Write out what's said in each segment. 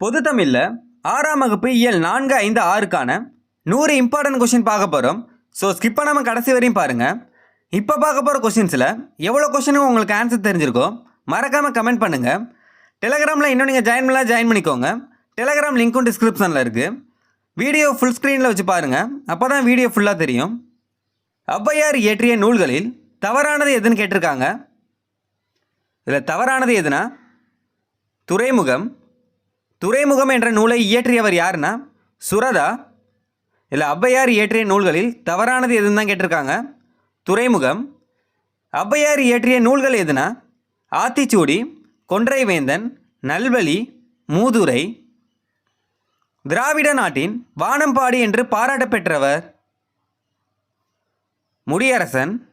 பொது தமிழில் ஆறாம் வகுப்பு இயல் நான்கு ஐந்து ஆறுக்கான நூறு இம்பார்ட்டன்ட் கொஷின் பார்க்க போகிறோம் ஸோ ஸ்கிப் பண்ணாமல் கடைசி வரையும் பாருங்கள் இப்போ பார்க்க போகிற கொஷின்ஸில் எவ்வளோ கொஷினுக்கு உங்களுக்கு ஆன்சர் தெரிஞ்சிருக்கோ மறக்காமல் கமெண்ட் பண்ணுங்கள் டெலகிராமில் இன்னும் நீங்கள் ஜாயின் பண்ணலாம் ஜாயின் பண்ணிக்கோங்க. டெலகிராம் லிங்க்கும் டிஸ்கிரிப்ஷனில் இருக்குது வீடியோ ஃபுல் ஸ்க்ரீனில் வச்சு பாருங்கள் அப்போ தான் வீடியோ ஃபுல்லாக தெரியும். ஔவையார் இயற்றிய நூல்களில் தவறானது எதுன்னு கேட்டிருக்காங்க. இதில் தவறானது எதுனா துறைமுகம் துறைமுகம் என்ற நூலை இயற்றியவர் யாருன்னா? சுரதா. இல்லை ஔவையார் இயற்றிய நூல்களில் தவறானது எதுன்னு தான் கேட்டிருக்காங்க. துறைமுகம். ஔவையார் இயற்றிய நூல்கள் எதுனா ஆத்திச்சூடி கொன்றைவேந்தன் நல்வழி மூதுரை. திராவிட நாட்டின் வானம்பாடி என்று பாராட்ட பெற்றவர் முடியரசன்.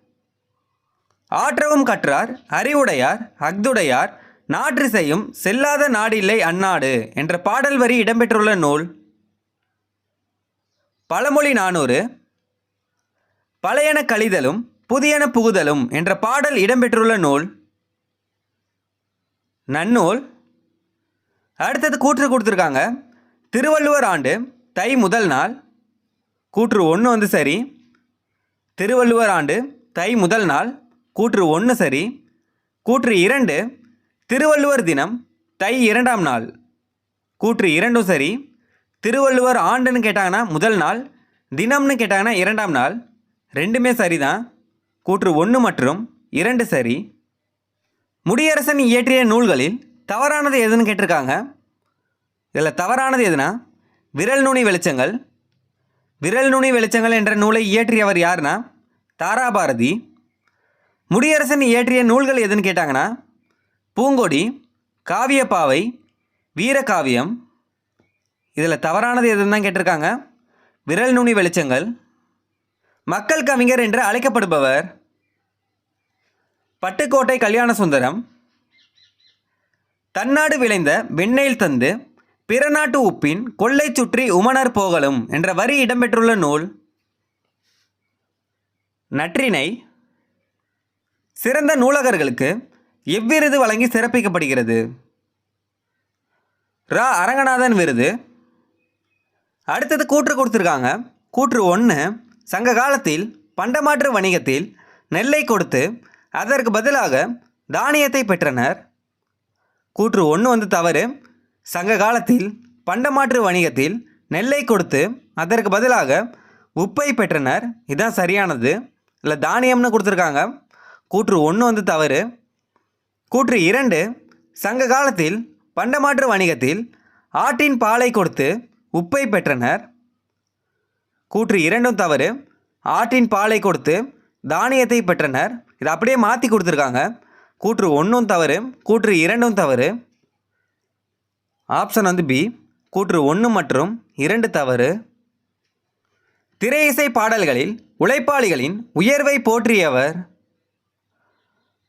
ஆற்றவும் கற்றார் அறிவுடையார் அக்துடையார் நாற்று செய்யும் செல்லாத நாடில்லை அந்நாடு என்ற பாடல் வரி இடம்பெற்றுள்ள நூல். பழமொழி நானூறு. பழையன கழிதலும் புதியன புகுதலும் என்ற பாடல் இடம்பெற்றுள்ள நூல். நன்னூல். அடுத்தது கூற்று கொடுத்துருக்காங்க. திருவள்ளுவர் ஆண்டு தை முதல் நாள். கூற்று ஒன்று வந்து சரி. திருவள்ளுவர் ஆண்டு தை முதல் நாள். கூற்று ஒன்று சரி. கூற்று இரண்டு. திருவள்ளுவர் தினம் தை இரண்டாம் நாள். கூற்று இரண்டும் சரி. திருவள்ளுவர் ஆண்டுன்னு கேட்டாங்கன்னா முதல் நாள் தினம்னு கேட்டாங்கன்னா இரண்டாம் நாள். ரெண்டுமே சரிதான். கூற்று ஒன்று மற்றும் இரண்டு சரி. முடியரசன் இயற்றிய நூல்களில் தவறானது எதுன்னு கேட்டிருக்காங்க. இதில் தவறானது எதுனா விரல் நுனி வெளிச்சங்கள். விரல் நுனி வெளிச்சங்கள் என்ற நூலை இயற்றியவர் யாருன்னா தாராபாரதி. முடியரசன் இயற்றிய நூல்கள் எதுன்னு கேட்டாங்கன்னா பூங்கொடி காவியப்பாவை வீரகாவியம். இதில் தவறானது எதுன்னு தான் கேட்டிருக்காங்க. விரல் நுனி வெளிச்சங்கள். மக்கள் கவிஞர் என்று அழைக்கப்படுபவர் பட்டுக்கோட்டை கல்யாண சுந்தரம். தன்னாடு விளைந்த வெண்ணெயில் தந்து பிற நாட்டு உப்பின் கொள்ளை சுற்றி உமணர் போகலும் என்ற வரி இடம்பெற்றுள்ள நூல். நற்றினை. சிறந்த நூலகர்களுக்கு எவ்விருது வழங்கி சிறப்பிக்கப்படுகிறது? ரா அரங்கநாதன் விருது. அடுத்தது கூற்று கொடுத்துருக்காங்க. கூற்று ஒன்று சங்க காலத்தில் பண்டமாற்று வணிகத்தில் நெல்லை கொடுத்து அதற்கு பதிலாக தானியத்தை பெற்றனர். கூற்று ஒன்று வந்து தவறு. சங்க காலத்தில் பண்டமாற்று வணிகத்தில் நெல்லை கொடுத்து அதற்கு பதிலாக உப்பை பெற்றனர். இதுதான் சரியானது. இல்லை தானியம்னு கொடுத்துருக்காங்க. கூற்று ஒன்று வந்து தவறு. கூற்று இரண்டு சங்க காலத்தில் பண்டமாற்று வணிகத்தில் ஆட்டின் பாலை கொடுத்து உப்பை பெற்றனர். கூற்று இரண்டும் தவறு ஆட்டின் பாலை கொடுத்து தானியத்தை பெற்றனர். இதை அப்படியே மாற்றி கொடுத்துருக்காங்க. கூற்று ஒன்றும் தவறு கூற்று இரண்டும் தவறு. ஆப்ஷன் வந்து பி கூற்று ஒன்று மற்றும் இரண்டு தவறு. திரை இசை பாடல்களில் உழைப்பாளிகளின் உயர்வை போற்றியவர்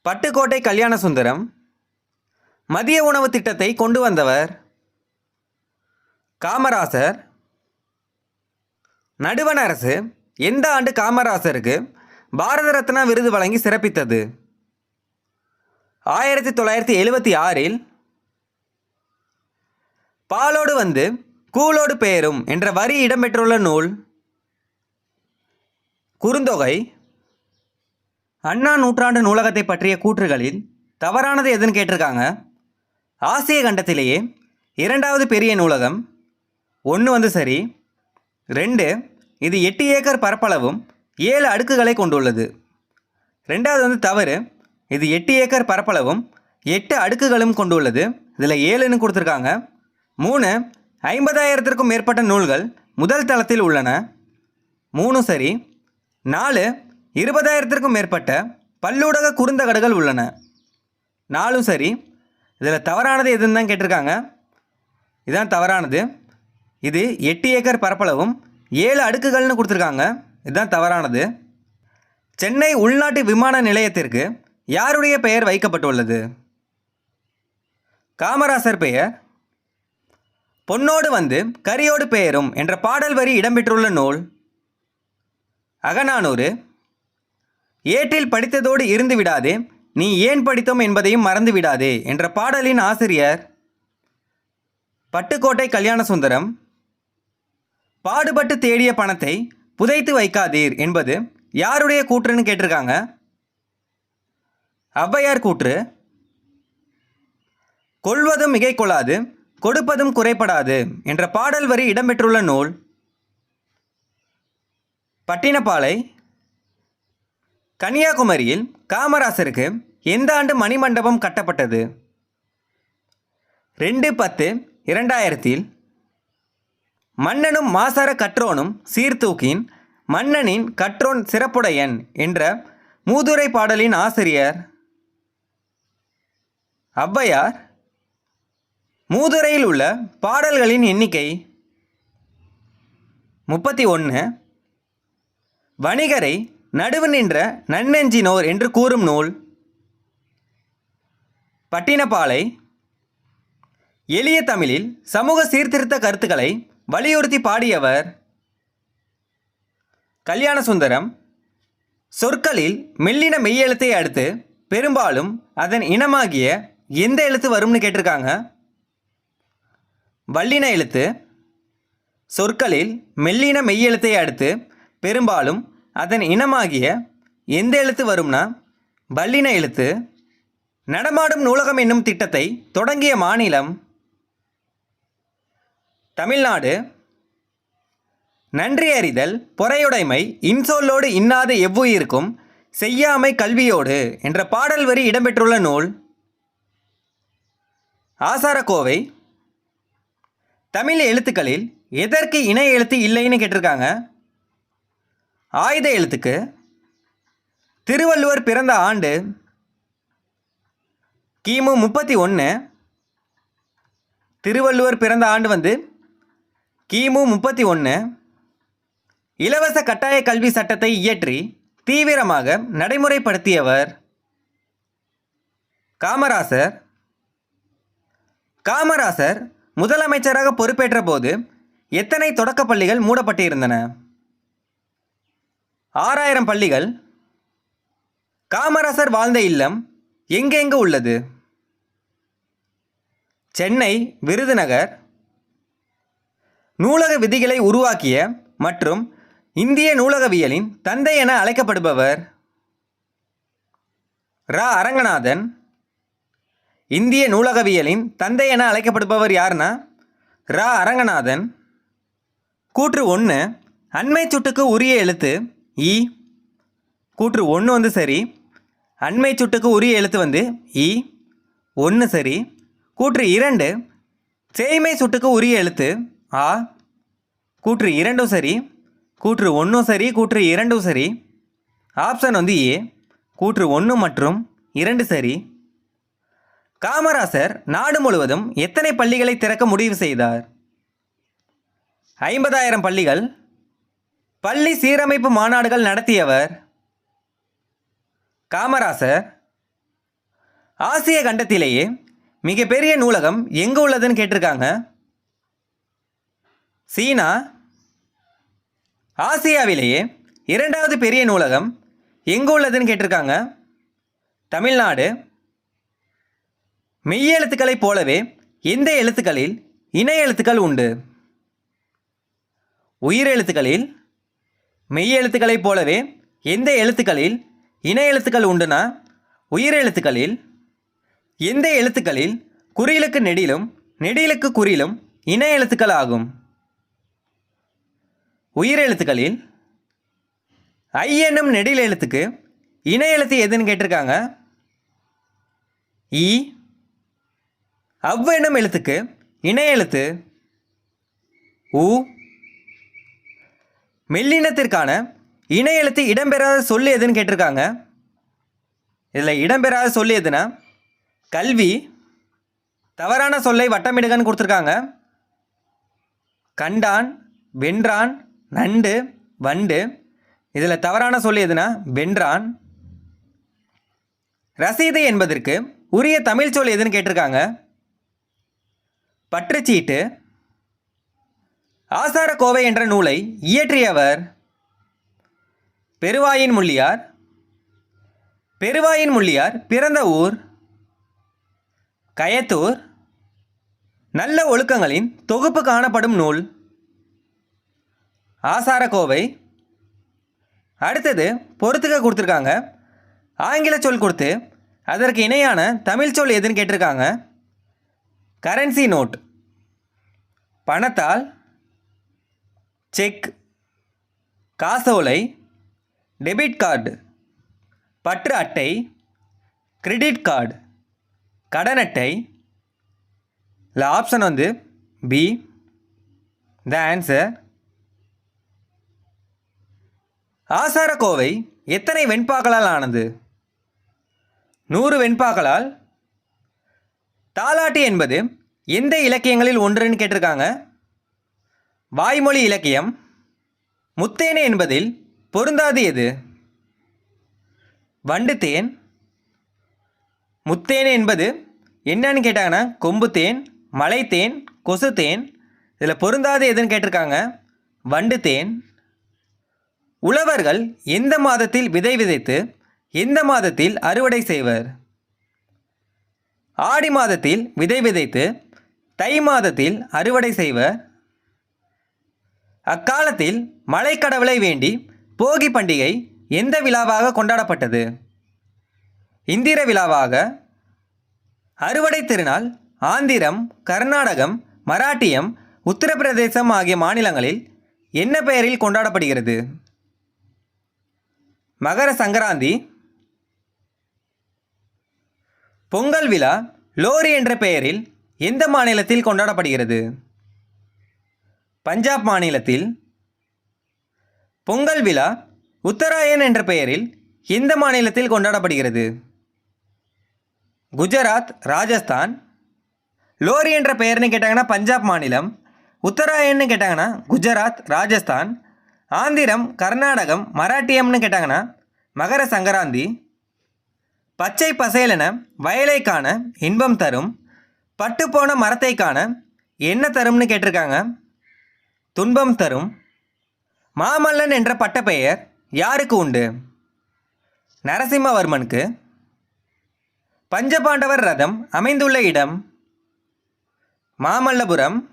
பட்டுக்கோட்டை கல்யாண சுந்தரம் மதிய உணவு திட்டத்தை கொண்டு வந்தவர் காமராசர் நடுவண் அரசு எந்த ஆண்டு காமராசருக்கு பாரத ரத்னா விருது வழங்கி சிறப்பித்தது? ஆயிரத்தி தொள்ளாயிரத்தி எழுபத்தி ஆறில் பாலோடு வந்து கூலோடு பெயரும் என்ற வரி இடம்பெற்றுள்ள நூல் குறுந்தொகை அண்ணா நூற்றாண்டு நூலகத்தை பற்றிய கூற்றுகளில் தவறானது எதுன்னு கேட்டிருக்காங்க. ஆசிய கண்டத்திலேயே இரண்டாவது பெரிய நூலகம் ஒன்று வந்து சரி ரெண்டு இது எட்டு ஏக்கர் பரப்பளவும் ஏழு அடுக்குகளை கொண்டுள்ளது. ரெண்டாவது வந்து தவறு இது எட்டு ஏக்கர் பரப்பளவும் எட்டு அடுக்குகளும் கொண்டுள்ளது. இதில் ஏழுன்னு கொடுத்துருக்காங்க. மூணு ஐம்பதாயிரத்திற்கும் மேற்பட்ட நூல்கள் முதல் தளத்தில் உள்ளன. மூணு சரி நாலு இருபதாயிரத்திற்கும் மேற்பட்ட பல்லூடக குறுந்தகடுகள் உள்ளன. நாலும் சரி இதில் தவறானது எதுன்னு தான் கேட்டிருக்காங்க. இதுதான் தவறானது. இது எட்டு ஏக்கர் பரப்பளவும் ஏழு அடுக்குகள்னு கொடுத்துருக்காங்க. இதுதான் தவறானது. சென்னை உள்நாட்டு விமான நிலையத்திற்கு யாருடைய பெயர் வைக்கப்பட்டுள்ளது? காமராசர் பெயர். பொன்னோடு வந்து கரியோடு பெயரும் என்ற பாடல் வரி இடம்பெற்றுள்ள நூல் அகநானூறு ஏட்டில் படித்ததோடு இருந்து விடாதே. நீ ஏன் படித்தோம் என்பதையும் மறந்து விடாதே என்ற பாடலின் ஆசிரியர் பட்டுக்கோட்டை கல்யாண சுந்தரம் பாடுபட்டு தேடிய பணத்தை புதைத்து வைக்காதீர் என்பது யாருடைய கூற்றுன்னு கேட்டிருக்காங்க? ஔவையார் கூற்று கொள்வதும் மிகை கொள்ளாது கொடுப்பதும் குறைபடாது என்ற பாடல் வரி இடம்பெற்றுள்ள நூல் பட்டினப்பாலை கன்னியாகுமரியில் காமராசருக்கு எந்த ஆண்டு மணிமண்டபம் கட்டப்பட்டது? ரெண்டு பத்து இரண்டாயிரத்தில் மன்னனும் மாசர கற்றோனும் சீர்தூக்கின் மன்னனின் கற்றோன் சிறப்புடையன் என்ற மூதுரை பாடலின் ஆசிரியர் ஔவையார் மூதுரையில் உள்ள பாடல்களின் எண்ணிக்கை முப்பத்தி ஒன்று. வணிகரை நடுவு நின்ற நன்னெஞ்சினோர் என்று கூறும் நூல். பட்டினப்பாலை. எளிய தமிழில் சமூக சீர்திருத்த கருத்துக்களை வலியுறுத்தி பாடியவர் கல்யாண சுந்தரம் சொற்களில் மெல்லின மெய்யெழுத்தை அடுத்து பெரும்பாலும் அதன் இனமாகிய எந்த எழுத்து வரும்னு கேட்டிருக்காங்க? வல்லின எழுத்து. சொற்களில் மெல்லின மெய்யெழுத்தை அடுத்து பெரும்பாலும் அதன் இனமாகிய எந்த எழுத்து வரும்னா? பல்லின எழுத்து நடமாடும் நூலகம் என்னும் திட்டத்தை தொடங்கிய மாநிலம் தமிழ்நாடு. நன்றி அறிதல் பொறையுடைமை இன்சொல்லோடு இன்னாத எவ்வுயிருக்கும் செய்யாமை கல்வியோடு என்ற பாடல் வரி இடம்பெற்றுள்ள நூல். ஆசாரக்கோவை தமிழ் எழுத்துக்களில் எதற்கு இணை எழுத்து இல்லைன்னு கேட்டிருக்காங்க? ஆயுத எழுத்துக்கு திருவள்ளுவர் பிறந்த ஆண்டு கிமு முப்பத்தி ஒன்று திருவள்ளுவர் பிறந்த ஆண்டு வந்து கிமு முப்பத்தி ஒன்று இலவச கட்டாய கல்வி சட்டத்தை இயற்றி தீவிரமாக நடைமுறைப்படுத்தியவர் காமராசர். காமராசர் முதலமைச்சராக பொறுப்பேற்ற போது எத்தனை தொடக்கப் பள்ளிகள் மூடப்பட்டிருந்தன? ஆறாயிரம் பள்ளிகள். காமராசர் வாழ்ந்த இல்லம் எங்கெங்கு உள்ளது? சென்னை விருதுநகர். நூலக விதிகளை உருவாக்கிய மற்றும் இந்திய நூலகவியலின் தந்தை என அழைக்கப்படுபவர் ரா. அரங்கநாதன். இந்திய நூலகவியலின் தந்தை என அழைக்கப்படுபவர் யாருன்னா ரா. அரங்கநாதன். கூற்று ஒன்று அண்மை சுட்டுக்கு உரிய எழுத்து இ. கூற்று ஒன்று வந்து சரி. அண்மை சுட்டுக்கு உரிய எழுத்து வந்து இ. ஒன்று சரி. கூற்று இரண்டு. சேய்மை சுட்டுக்கு உரிய எழுத்து ஆ. கூற்று இரண்டும் சரி. கூற்று ஒன்றும் சரி கூற்று இரண்டும் சரி. ஆப்ஷன் வந்து ஏ. கூற்று ஒன்று மற்றும் இரண்டு சரி. காமராசர் நாடு முழுவதும் எத்தனை பள்ளிகளை திறக்க முடிவு செய்தார்? ஐம்பதாயிரம் பள்ளிகள் பள்ளி சீரமைப்பு மாநாடுகள் நடத்தியவர் காமராசர். ஆசிய கண்டத்திலேயே மிகப்பெரிய நூலகம் எங்கே உள்ளதுன்னு கேட்டிருக்காங்க. சீனா. ஆசியாவிலேயே இரண்டாவது பெரிய நூலகம் எங்கே உள்ளதுன்னு கேட்டிருக்காங்க. தமிழ்நாடு. மெய்யெழுத்துக்களைப் போலவே எந்த எழுத்துக்களில் இணை எழுத்துக்கள் உண்டு? உயிரெழுத்துக்களில் மெய்யெழுத்துக்களைப் போலவே எந்த எழுத்துக்களில் இன எழுத்துக்கள் உண்டுனா உயிரெழுத்துக்களில் எந்த எழுத்துக்களில் குறியிலுக்கு நெடிலும் நெடிலுக்கு குறியிலும் இன எழுத்துக்கள் ஆகும். உயிரெழுத்துக்களில் ஐ என்னும் நெடில் எழுத்துக்கு இன எழுத்து எதுன்னு கேட்டிருக்காங்க? இ அவ் என்னும் எழுத்துக்கு இணை எழுத்து உ மெல்லினத்திற்கான இணை எழுத்து இடம்பெறாத சொல் எதுன்னு கேட்டிருக்காங்க. இதில் இடம்பெறாத சொல் எதுனா கல்வி தவறான சொல்லை வட்டமிடுகன்னு கொடுத்துருக்காங்க. கண்டான் வென்றான் நண்டு வண்டு. இதில் தவறான சொல் எதுனா வென்றான். ரசீது என்பதற்கு உரிய தமிழ் சொல் எதுன்னு கேட்டிருக்காங்க. பற்றுச்சீட்டு ஆசாரக்கோவை என்ற நூலை இயற்றியவர் பெருவாயின் முள்ளியார். பெருவாயின் முள்ளியார் பிறந்த ஊர் கயத்தூர். நல்ல ஒழுக்கங்களின் தொகுப்பு காணப்படும் நூல் ஆசாரக்கோவை அடுத்தது பொறுத்துக்க கொடுத்துருக்காங்க. ஆங்கில சொல் கொடுத்து அதற்கு இணையான தமிழ் சொல் எதுன்னு கேட்டிருக்காங்க. Currency note. பணத்தால் செக். காசோலை டெபிட் கார்டு பற்று அட்டை கிரெடிட் கார்டு கடன் அட்டை. இல்லை ஆப்ஷன் வந்து பி த ஆன்சர் ஆசாரக்கோவை எத்தனை வெண்பாக்களால் ஆனது? நூறு வெண்பாக்களால். தாலாட்டு என்பது எந்த இலக்கியங்களில் ஒன்றுன்னு கேட்டிருக்காங்க? வாய்மொழி இலக்கியம் முத்தேனே என்பதில் பொருந்தாது எது? வண்டு தேன் முத்தேன் என்பது என்னன்னு கேட்டாங்கன்னா கொம்பு தேன் மலை தேன் கொசு தேன் இதில் பொருந்தாது எதுன்னு கேட்டிருக்காங்க. வண்டு தேன் உழவர்கள் எந்த மாதத்தில் விதை விதைத்து எந்த மாதத்தில் அறுவடை செய்வர்? ஆடி மாதத்தில் விதை விதைத்து தை மாதத்தில் அறுவடை செய்வர். அக்காலத்தில் மலைக்கடவுளை வேண்டி போகி பண்டிகை எந்த விழாவாக கொண்டாடப்பட்டது? இந்திர விழாவாக அறுவடை திருநாள் ஆந்திரம் கர்நாடகம் மராட்டியம் உத்தரப்பிரதேசம் ஆகிய மாநிலங்களில் என்ன பெயரில் கொண்டாடப்படுகிறது? மகர சங்கராந்தி பொங்கல் விழா லோரி என்ற பெயரில் எந்த மாநிலத்தில் கொண்டாடப்படுகிறது? பஞ்சாப் மாநிலத்தில் பொங்கல் விழா உத்தராயன் என்ற பெயரில் இந்த மாநிலத்தில் கொண்டாடப்படுகிறது. குஜராத் ராஜஸ்தான் லோரி என்ற பெயர்னு கேட்டாங்கன்னா பஞ்சாப் மாநிலம் உத்தராயன்னு கேட்டாங்கன்னா குஜராத் ராஜஸ்தான் ஆந்திரம் கர்நாடகம் மராட்டியம்னு கேட்டாங்கன்னா மகர சங்கராந்தி பச்சை பசேலென வயலை காண இன்பம் தரும் பட்டுப்போன மரத்தை காண என்ன தரும்னு கேட்டிருக்காங்க. துன்பம் தரும் மாமல்லன் என்ற பட்டப்பெயர் யாருக்கு உண்டு? நரசிம்மவர்மனுக்கு. பஞ்சபாண்டவர் ரதம் அமைந்துள்ள இடம் மாமல்லபுரம்.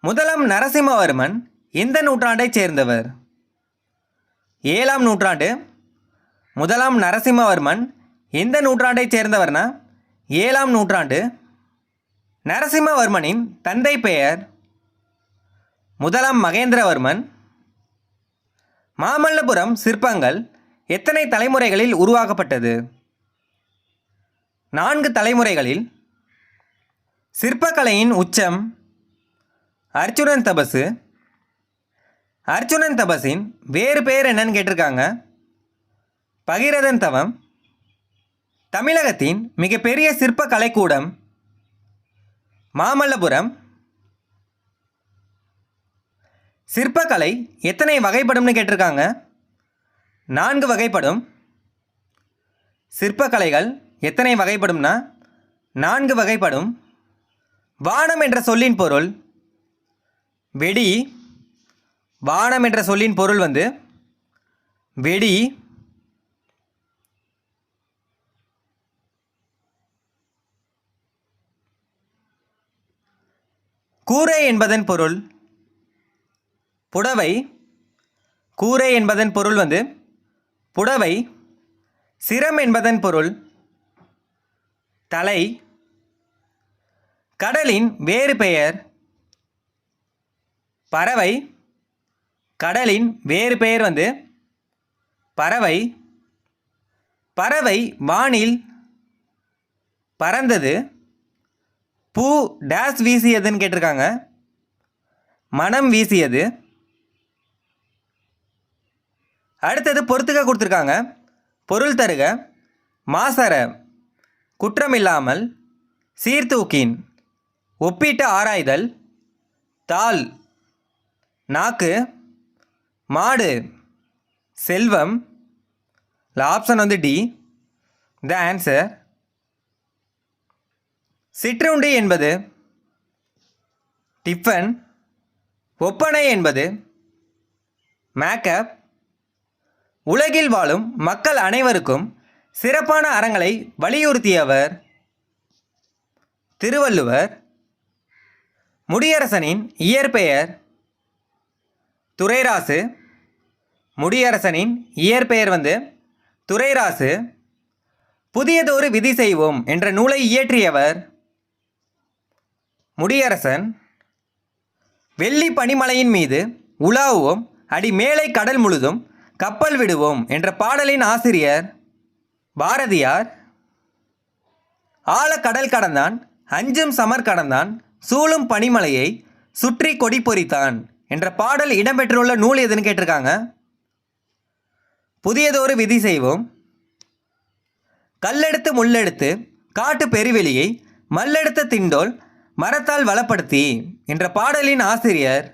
முதலாம் நரசிம்மவர்மன் எந்த நூற்றாண்டைச் சேர்ந்தவர்? ஏழாம் நூற்றாண்டு. முதலாம் நரசிம்மவர்மன் எந்த நூற்றாண்டைச் சேர்ந்தவர்னா? ஏழாம் நூற்றாண்டு. நரசிம்மவர்மனின் தந்தை பெயர் முதலாம் மகேந்திரவர்மன் மாமல்லபுரம் சிற்பங்கள் எத்தனை தலைமுறைகளில் உருவாக்கப்பட்டது? நான்கு தலைமுறைகளில் சிற்பக்கலையின் உச்சம் அர்ச்சுனன் தபசு. அர்ச்சுனன் தபசின் வேறு பெயர் என்னன்னு கேட்டிருக்காங்க. பகிரதன் தவம். தமிழகத்தின் மிகப்பெரிய சிற்பக்கலைக்கூடம் மாமல்லபுரம் சிற்பக்கலை எத்தனை வகைப்படும்னு கேட்டிருக்காங்க? நான்கு வகைப்படும். சிற்பக்கலைகள் எத்தனை வகைப்படும்னா நான்கு வகைப்படும். வானம் என்ற சொல்லின் பொருள் வெடி வானம் என்ற சொல்லின் பொருள் வந்து வெடி கூரை என்பதன் பொருள் புடவை கூரை என்பதன் பொருள் வந்து புடவை சிரம் என்பதன் பொருள் தலை கடலின் வேறு பெயர் பறவை கடலின் வேறு பெயர் வந்து பறவை. பறவை வானில் பறந்தது. பூ டேஸ் வீசியதுன்னு கேட்டிருக்காங்க. மனம் வீசியது. அடுத்தது பொறுத்துக்க கொடுத்துருக்காங்க. பொருள் தருக மாசர குற்றமில்லாமல் சீர்தூக்கின் ஒப்பிட்டு ஆராய்தல் தாள் நாக்கு மாடு செல்வம் ஆப்ஷன் வந்து டி த ஆன்சர் சிற்றுண்டி என்பது டிஃபன் ஒப்பனை என்பது மேக்கப் உலகில் வாழும் மக்கள் அனைவருக்கும் சிறப்பான அறங்களை வலியுறுத்தியவர் திருவள்ளுவர் முடியரசனின் இயற்பெயர் துரைராசு முடியரசனின் இயற்பெயர் வந்து துரைராசு புதியதொரு விதி செய்வோம் என்ற நூலை இயற்றியவர் முடியரசன். வெள்ளி பனிமலையின் மீது உலாவுவோம் அடி மேலை கடல் முழுதும் கப்பல் விடுவோம் என்ற பாடலின் ஆசிரியர் பாரதியார் ஆழ கடல் கடந்தான் அஞ்சும் சமர் கடந்தான் சூழும் பனிமலையை சுற்றி கொடி பொறித்தான் என்ற பாடல் இடம்பெற்றுள்ள நூல் எதுன்னு கேட்டிருக்காங்க. புதியதொரு விதி செய்வோம். கல்லெடுத்து முள்ளெடுத்து காட்டு பெருவெளியை மல்லெடுத்த திண்டோல் மரத்தால் வளப்படுத்தி என்ற பாடலின் ஆசிரியர்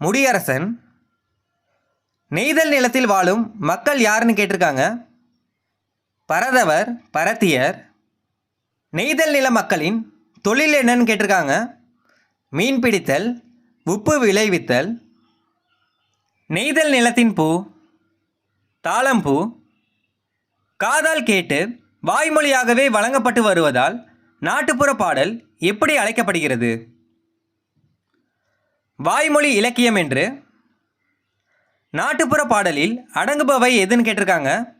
முடியரசன் நெய்தல் நிலத்தில் வாழும் மக்கள் யாருன்னு கேட்டிருக்காங்க? பரதவர் பரத்தியர். நெய்தல் நில மக்களின் தொழில் என்னன்னு கேட்டிருக்காங்க? மீன் பிடித்தல் உப்பு விளைவித்தல். நெய்தல் நிலத்தின் பூ தாளம்பூ காதால் கேட்டு வாய்மொழியாகவே வழங்கப்பட்டு வருவதால் நாட்டுப்புற பாடல் எப்படி அழைக்கப்படுகிறது? வாய்மொழி இலக்கியம் என்று நாட்டுப்புற பாடலில் அடங்குபவை எதுன்னு கேட்டிருக்காங்க?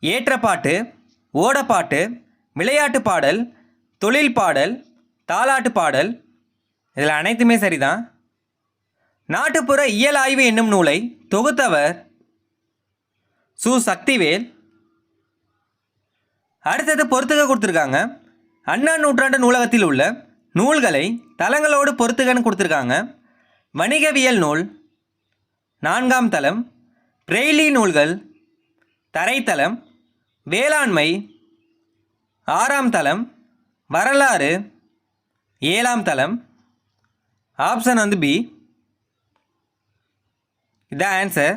ஏற்றப்பாட்டு ஓடப்பாட்டு விளையாட்டு பாடல் தொழில் பாடல் தாலாட்டு பாடல் இதில் அனைத்துமே சரிதான். நாட்டுப்புற இயல் ஆய்வு என்னும் நூலை தொகுத்தவர் சு. சக்திவேல். அடுத்தது பொறுத்துக கொடுத்துருக்காங்க. அண்ணா நூற்றாண்டு நூலகத்தில் உள்ள நூல்களை தளங்களோடு பொறுத்துகன்னு கொடுத்துருக்காங்க. வணிகவியல் நூல் நான்காம் தளம் பிரெய்லி நூல்கள் தரைத்தளம் வேளாண்மை ஆறாம் தளம் வரலாறு ஏழாம் தளம் ஆப்ஷன் வந்து பி. இதான் ஆன்சர்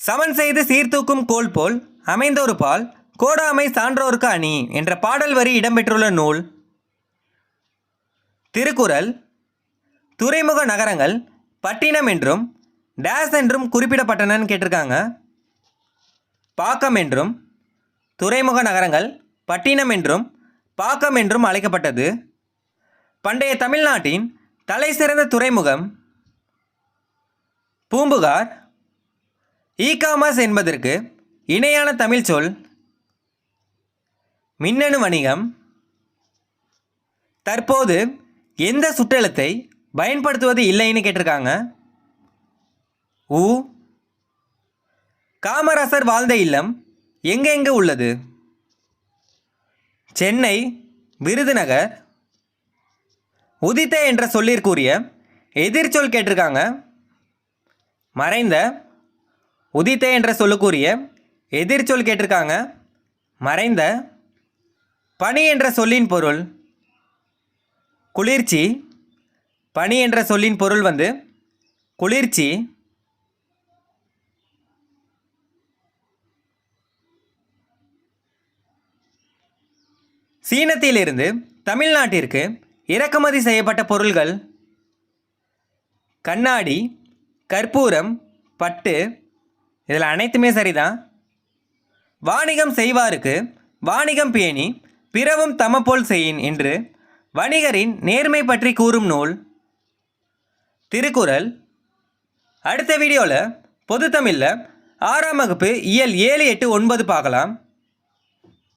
சமன் செய்து சீர்தூக்கும் கோல் போல் அமைந்தொரு பால் கோடாமை சான்றோருக்கு அணி என்ற பாடல் வரி இடம்பெற்றுள்ள நூல். திருக்குறள் துறைமுக நகரங்கள் பட்டினம் என்றும் டேஸ் என்றும் குறிப்பிடப்பட்டனன்னு கேட்டிருக்காங்க. பாக்கம் என்றும் துறைமுக நகரங்கள் பட்டினம் என்றும் பாக்கம் என்றும் அழைக்கப்பட்டது. பண்டைய தமிழ்நாட்டின் தலை சிறந்த துறைமுகம் பூம்புகார். இ காமர்ஸ் என்பதற்கு இணையான தமிழ் சொல் மின்னணு வணிகம். தற்போது எந்த சுற்றெழுத்தை பயன்படுத்துவது இல்லைன்னு கேட்டிருக்காங்க. உ. காமராசர் வாழ்ந்த இல்லம் எங்கெங்கே உள்ளது? சென்னை விருதுநகர். உதித்த என்ற சொல்லிற்குரிய எதிர்ச்சொல் கேட்டிருக்காங்க. மறைந்த உதித்த என்ற சொல்லுக்குரிய எதிர்ச்சொல் கேட்டிருக்காங்க. மறைந்த பனி என்ற சொல்லின் பொருள் குளிர்ச்சி. பனி என்ற சொல்லின் பொருள் வந்து குளிர்ச்சி. சீனத்திலிருந்து தமிழ்நாட்டிற்கு இறக்குமதி செய்யப்பட்ட பொருள்கள் கண்ணாடி கற்பூரம் பட்டு இதில் அனைத்துமே சரிதான். வாணிகம் செய்வாருக்கு வாணிகம் பேணி பிறவும் தமப்போல் செய்யின் என்று வணிகரின் நேர்மை பற்றி கூறும் நூல் திருக்குறள். அடுத்த வீடியோவில் பொது தமிழில் ஆறாம் வகுப்பு இயல் ஏழு எட்டு ஒன்பது பார்க்கலாம்.